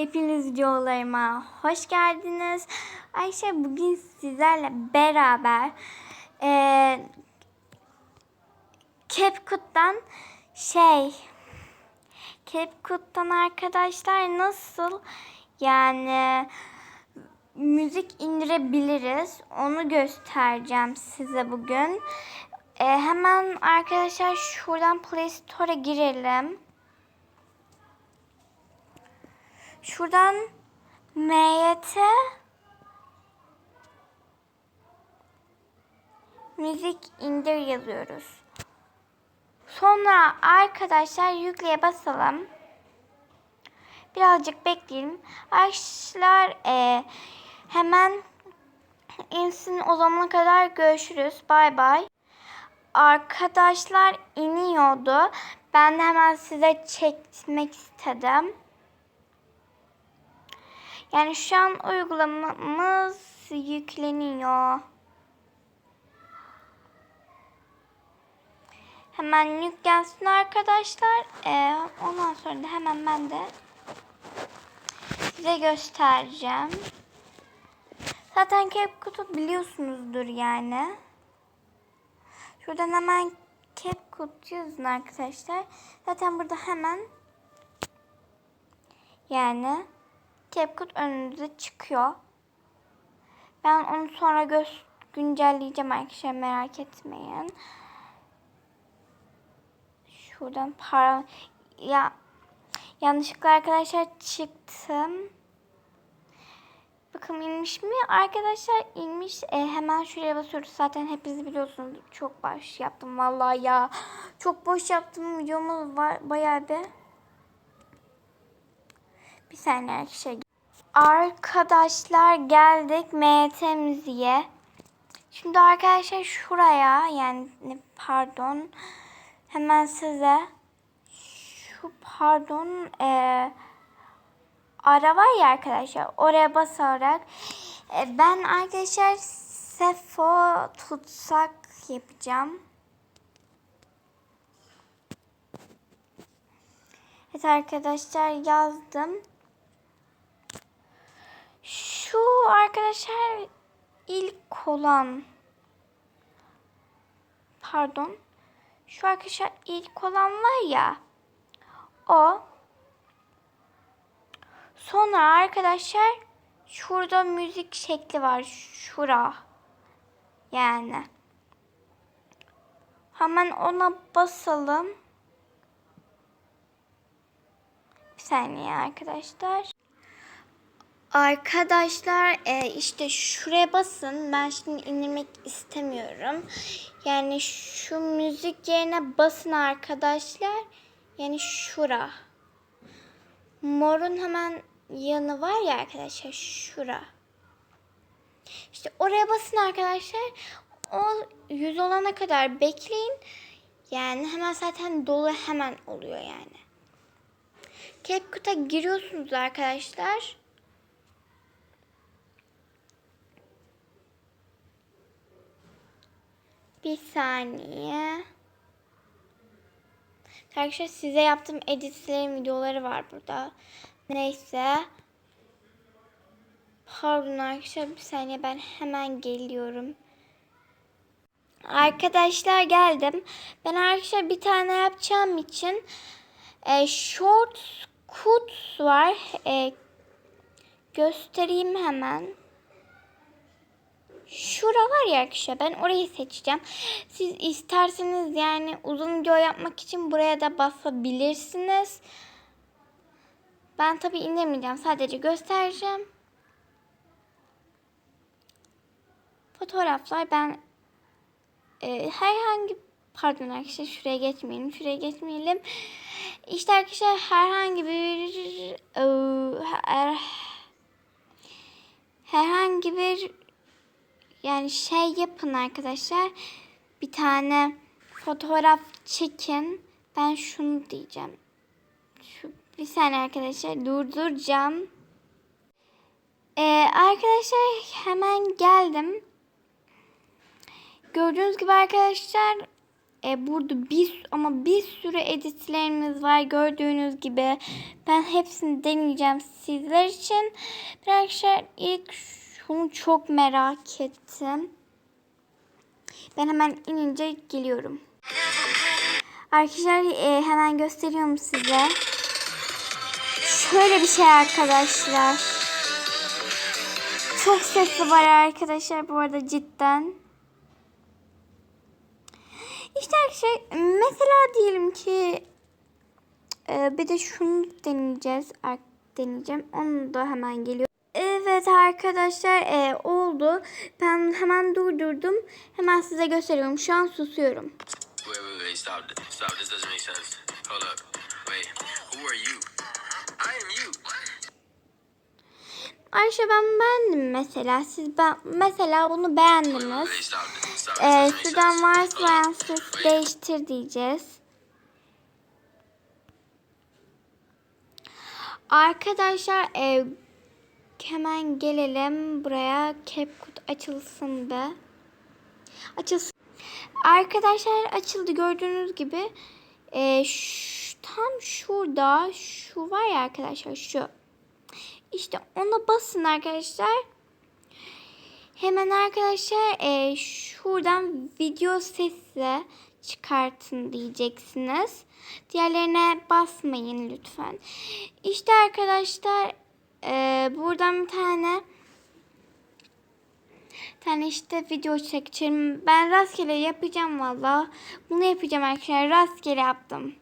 Hepiniz videolarıma hoş geldiniz. Ayşe bugün sizlerle beraber eee CapCut'tan şey CapCut'tan arkadaşlar nasıl yani müzik indirebiliriz onu göstereceğim size bugün. Eee, hemen arkadaşlar şuradan Play Store'a girelim. Şuradan MYT müzik indir yazıyoruz. Sonra arkadaşlar yükleye basalım. Birazcık bekleyelim. Arkadaşlar e, hemen insin o zamana kadar görüşürüz. Bay bay. Arkadaşlar iniyordu. Ben de hemen size çekmek istedim. Yani şu an uygulamamız yükleniyor. Hemen yüklensin arkadaşlar. Ee, ondan sonra da hemen ben de size göstereceğim. Zaten CapCut'u biliyorsunuzdur yani. Şuradan hemen CapCut yazın arkadaşlar. Zaten burada hemen yani CapCut önünüze çıkıyor. Ben onu sonra göz güncelleyeceğim arkadaşlar merak etmeyin. Şuradan para ya yanlışlıkla arkadaşlar çıktım. Bakın inmiş mi? Arkadaşlar inmiş. E, hemen şuraya basıyoruz. Zaten hepiniz biliyorsunuz. Çok boş yaptım vallahi ya. Çok boş yaptım. Videomuz var bayağı bir. Bir saniye arkadaşlar. Arkadaşlar geldik MT müziğe. Şimdi arkadaşlar şuraya yani pardon hemen size şu pardon eee ara var ya arkadaşlar oraya basarak e, ben arkadaşlar sefo tutsak yapacağım. Evet arkadaşlar yazdım. Şu arkadaşlar ilk olan pardon şu arkadaşlar ilk olan var ya o Sonra arkadaşlar şurada müzik şekli var. Şura. Yani. Hemen ona basalım. Bir saniye arkadaşlar. Arkadaşlar e, işte şuraya basın. Ben şimdi indirmek istemiyorum. Yani şu müzik yerine basın arkadaşlar. Yani şura. Morun hemen yanı var ya arkadaşlar şura. İşte oraya basın arkadaşlar. O yüz olana kadar bekleyin. Yani hemen zaten dolu hemen oluyor yani. CapCut'a giriyorsunuz arkadaşlar. Bir saniye. Arkadaşlar size yaptığım editlerin videoları var burada. Neyse. Pardon arkadaşlar bir saniye ben hemen geliyorum. Arkadaşlar geldim. Ben arkadaşlar bir tane yapacağım için e, short cut var. E, göstereyim hemen. Şura var ya arkadaşlar ben orayı seçeceğim. Siz isterseniz yani uzun video yapmak için buraya da basabilirsiniz. Ben tabi indirmeyeceğim. Sadece göstereceğim. Fotoğraflar ben e, herhangi pardon arkadaşlar şuraya geçmeyelim. Şuraya geçmeyelim. İşte arkadaşlar herhangi bir e, her, herhangi bir yani şey yapın arkadaşlar. Bir tane fotoğraf çekin. Ben şunu diyeceğim. Şu bir saniye arkadaşlar durduracağım. Ee, arkadaşlar hemen geldim. Gördüğünüz gibi arkadaşlar E, burada bir ama bir sürü editlerimiz var gördüğünüz gibi. Ben hepsini deneyeceğim sizler için. Arkadaşlar ilk şunu çok merak ettim. Ben hemen inince geliyorum. Arkadaşlar e, hemen gösteriyorum size. Şöyle bir şey arkadaşlar. Çok sesli var arkadaşlar bu arada cidden. İşte arkadaşlar mesela diyelim ki e, bir de şunu deneyeceğiz. Deneyeceğim. Onu da hemen geliyor. Evet arkadaşlar e, oldu. Ben hemen durdurdum. Hemen size gösteriyorum. Şu an susuyorum. Wait, wait, wait, stop. Stop, this doesn't make sense. Hold up. Wait, who are you? I am you. Ayşe ben beğendim mesela. Siz ben mesela bunu beğendiniz. Ee, şuradan sense. varsayılan Hold up. ses Wait. değiştir diyeceğiz. Arkadaşlar e, hemen gelelim buraya. CapCut açılsın be. Açılsın. Arkadaşlar açıldı gördüğünüz gibi. E, ş- tam şurada şu var ya arkadaşlar şu. İşte ona basın arkadaşlar. Hemen arkadaşlar e, şuradan video sesi çıkartın diyeceksiniz. Diğerlerine basmayın lütfen. İşte arkadaşlar e, buradan bir tane tane işte video çekeceğim. Ben rastgele yapacağım valla. Bunu yapacağım arkadaşlar. Rastgele yaptım.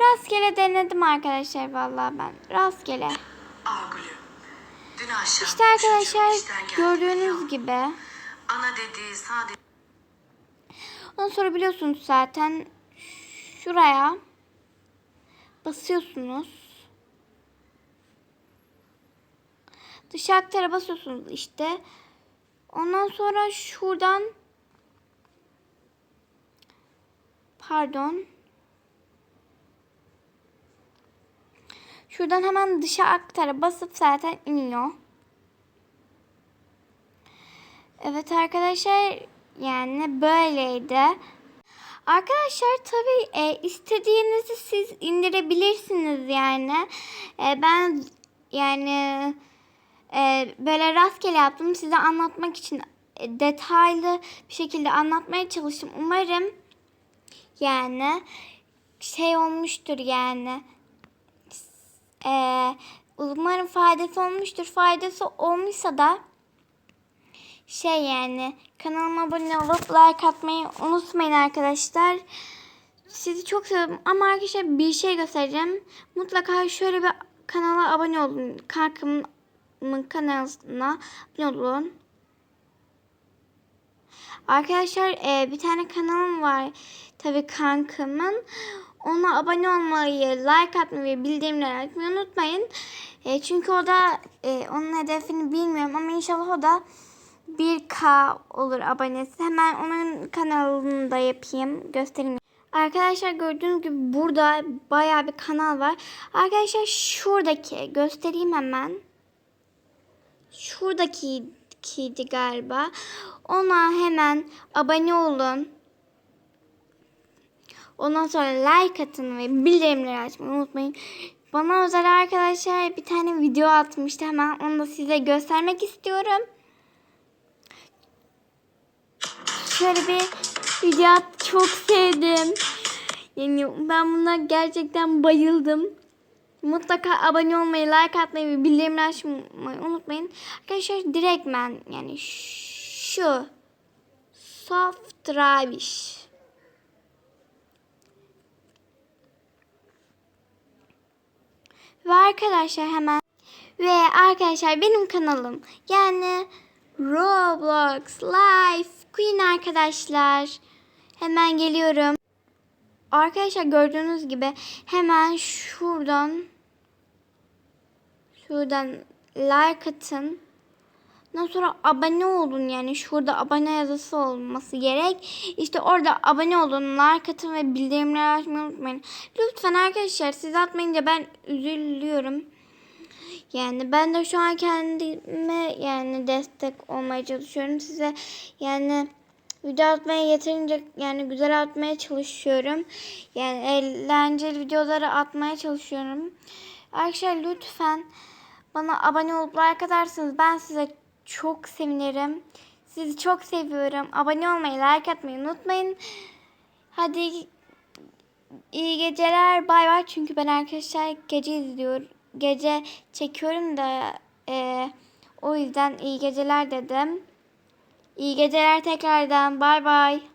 Rastgele denedim arkadaşlar valla ben. Rastgele. İşte arkadaşlar gördüğünüz gibi. Ana dediği sadece Ondan sonra biliyorsunuz zaten şuraya basıyorsunuz. Dış aktar'a basıyorsunuz işte. Ondan sonra şuradan pardon. Şuradan hemen dışa aktara basıp zaten iniyor. Evet arkadaşlar yani böyleydi. Arkadaşlar tabii e, istediğinizi siz indirebilirsiniz yani. E, ben yani e, böyle rastgele yaptım size anlatmak için e, detaylı bir şekilde anlatmaya çalıştım. Umarım yani şey olmuştur yani. E, umarım faydası olmuştur. Faydası olmuşsa da şey yani kanalıma abone olup like atmayı unutmayın arkadaşlar. Sizi çok seviyorum ama arkadaşlar bir şey göstereceğim. Mutlaka şöyle bir kanala abone olun. Kankamın kanalına abone olun. Arkadaşlar e, bir tane kanalım var. Tabii kankamın. Ona abone olmayı, like atmayı ve bildirimleri açmayı unutmayın. E, çünkü o da e, onun hedefini bilmiyorum ama inşallah o da 1K olur abonesi. Hemen onun kanalını da yapayım. Göstereyim. Arkadaşlar gördüğünüz gibi burada baya bir kanal var. Arkadaşlar şuradaki göstereyim hemen. Şuradaki kiydi galiba. Ona hemen abone olun. Ondan sonra like atın ve bildirimleri açmayı unutmayın. Bana özel arkadaşlar bir tane video atmıştı. Hemen onu da size göstermek istiyorum. Şöyle bir video at- çok sevdim. Yani ben buna gerçekten bayıldım. Mutlaka abone olmayı, like atmayı ve bildirimleri açmayı unutmayın. Arkadaşlar direktmen yani şu soft drive Ve arkadaşlar hemen ve arkadaşlar benim kanalım yani Roblox Life Queen arkadaşlar. Hemen geliyorum. Arkadaşlar gördüğünüz gibi hemen şuradan şuradan like atın. Ondan sonra abone olun yani şurada abone yazısı olması gerek. İşte orada abone olun, like atın ve bildirimleri açmayı unutmayın. Lütfen arkadaşlar siz atmayınca ben üzülüyorum. Yani ben de şu an kendime yani destek olmaya çalışıyorum size. Yani video atmaya yeterince yani güzel atmaya çalışıyorum. Yani eğlenceli videoları atmaya çalışıyorum. Arkadaşlar lütfen bana abone olup like atarsanız ben size çok sevinirim. Sizi çok seviyorum. Abone olmayı, like atmayı unutmayın. Hadi iyi geceler. Bay bay. Çünkü ben arkadaşlar gece izliyorum. Gece çekiyorum da e, o yüzden iyi geceler dedim. İyi geceler tekrardan. Bay bay.